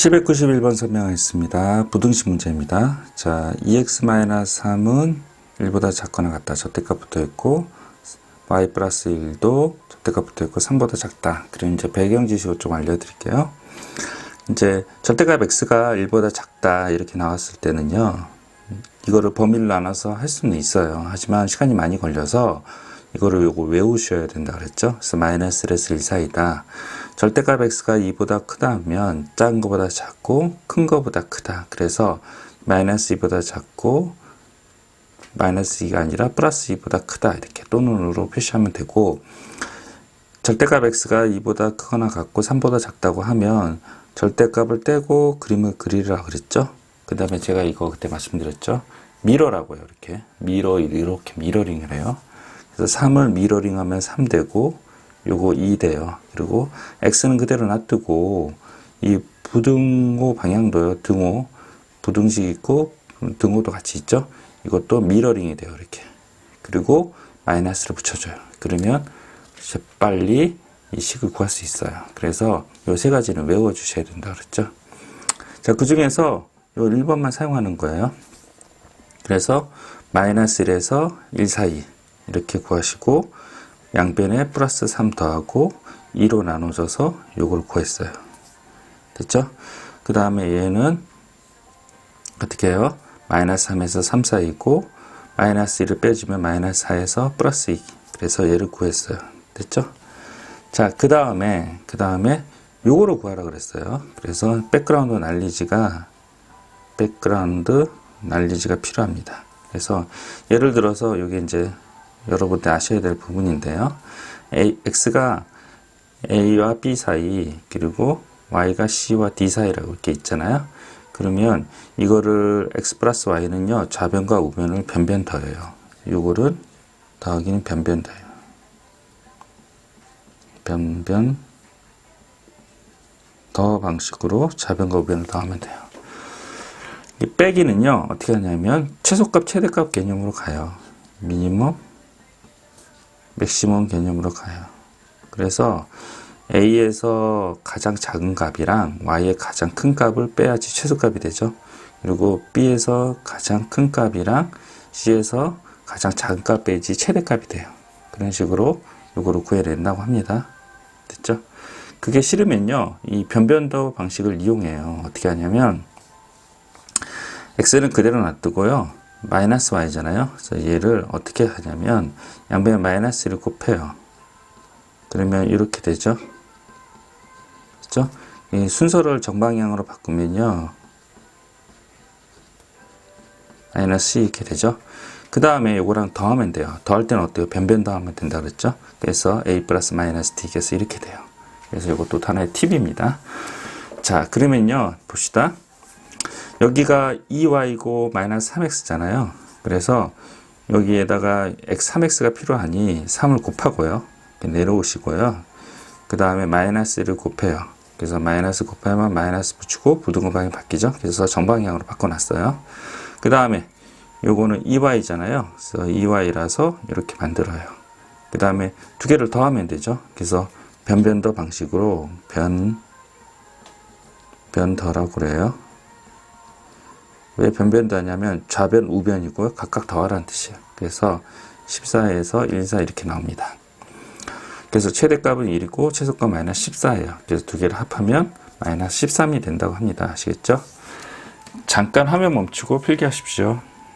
791번 설명하겠습니다. 부등식 문제입니다. 자, 2x-3은 1보다 작거나 같다. 저택값 붙어 있고, y 플러스 1도 저택값 붙어 있고, 3보다 작다. 그리고 이제 배경 지식을 좀 알려드릴게요. 이제 절대값 x가 1보다 작다. 이렇게 나왔을 때는요, 이거를 범위를 나눠서 할 수는 있어요. 하지만 시간이 많이 걸려서 이거를 요거 외우셔야 된다 그랬죠. 그래서 마이너스 1에서 1 사이다. 절대값 x가 2보다 크다 하면 작은 거보다 작고 큰 거보다 크다. 그래서 마이너스 2보다 작고 마이너스 2가 아니라 플러스 2보다 크다. 이렇게 또는으로 표시하면 되고 절대값 x가 2보다 크거나 같고 3보다 작다고 하면 절대값을 떼고 그림을 그리라 그랬죠. 그 다음에 제가 이거 그때 말씀드렸죠. 미러라고 요. 이렇게 미러 이렇게 미러링을 해요. 그래서 3을 미러링 하면 3 되고 요거 2 돼요. 그리고 x는 그대로 놔두고 이 부등호 방향도요. 등호 부등식 있고 등호도 같이 있죠. 이것도 미러링이 돼요. 이렇게. 그리고 마이너스를 붙여줘요. 그러면 이제 빨리 이 식을 구할 수 있어요. 그래서 요 세 가지는 외워 주셔야 된다 그랬죠. 자, 그 중에서 요 1번만 사용하는 거예요. 그래서 마이너스 1에서 1 사이 이렇게 구하시고 양변에 플러스 3 더하고 2로 나눠져서 요걸 구했어요. 됐죠? 그 다음에 얘는 어떻게 해요? 마이너스 3에서 3 사이고 마이너스 1을 빼주면 마이너스 4에서 플러스 2 그래서 얘를 구했어요. 됐죠? 자, 그 다음에 그 다음에 요거를 구하라 그랬어요. 그래서 백그라운드 난리지가 백그라운드 난리지가 필요합니다. 그래서 예를 들어서 여기 이제 여러분들 아셔야 될 부분인데요. A, X가 A와 B 사이 그리고 Y가 C와 D 사이라고 이렇게 있잖아요. 그러면 이거를 X 플러스 Y는요 좌변과 우변을 변변 더해요. 요거를 더하기는 변변 더해요. 변변 더 방식으로 좌변과 우변을 더하면 돼요. 이 빼기는요 어떻게 하냐면 최소값 최대값 개념으로 가요. 미니멈 맥시멈 개념으로 가요. 그래서 A에서 가장 작은 값이랑 Y의 가장 큰 값을 빼야지 최소값이 되죠. 그리고 B에서 가장 큰 값이랑 C에서 가장 작은 값 빼야지 최대값이 돼요. 그런 식으로 요거를 구해야 된다고 합니다. 됐죠? 그게 싫으면요, 이 변변도 방식을 이용해요. 어떻게 하냐면, x는 그대로 놔두고요. 마이너스 y잖아요. 그래서 얘를 어떻게 하냐면 양변에 마이너스를 곱해요. 그러면 이렇게 되죠. 그렇죠? 이 순서를 정방향으로 바꾸면요. 마이너스 이렇게 되죠. 그 다음에 요거랑 더하면 돼요. 더할 때는 어때요? 변변 더하면 된다 그랬죠? 그래서 a 플러스 마이너스 t께서 이렇게 돼요. 그래서 이것도 하나의 팁입니다. 자, 그러면요. 봅시다. 여기가 2y고 마이너스 3x잖아요. 그래서 여기에다가 x 3x가 필요하니 3을 곱하고요. 내려오시고요. 그 다음에 마이너스를 곱해요. 그래서 마이너스 곱하면 마이너스 붙이고 부등호 방향 바뀌죠. 그래서 정방향으로 바꿔놨어요. 그 다음에 요거는 2y잖아요. 그래서 2y라서 이렇게 만들어요. 그 다음에 두 개를 더하면 되죠. 그래서 변변더 방식으로 변, 변더라고 그래요. 왜 변변도 하냐면 좌변, 우변이고요. 각각 더하라는 뜻이에요. 그래서 14에서 1, 4 이렇게 나옵니다. 그래서 최대값은 1이고 최소값 마이너스 14예요. 그래서 두 개를 합하면 마이너스 13이 된다고 합니다. 아시겠죠? 잠깐 화면 멈추고 필기하십시오.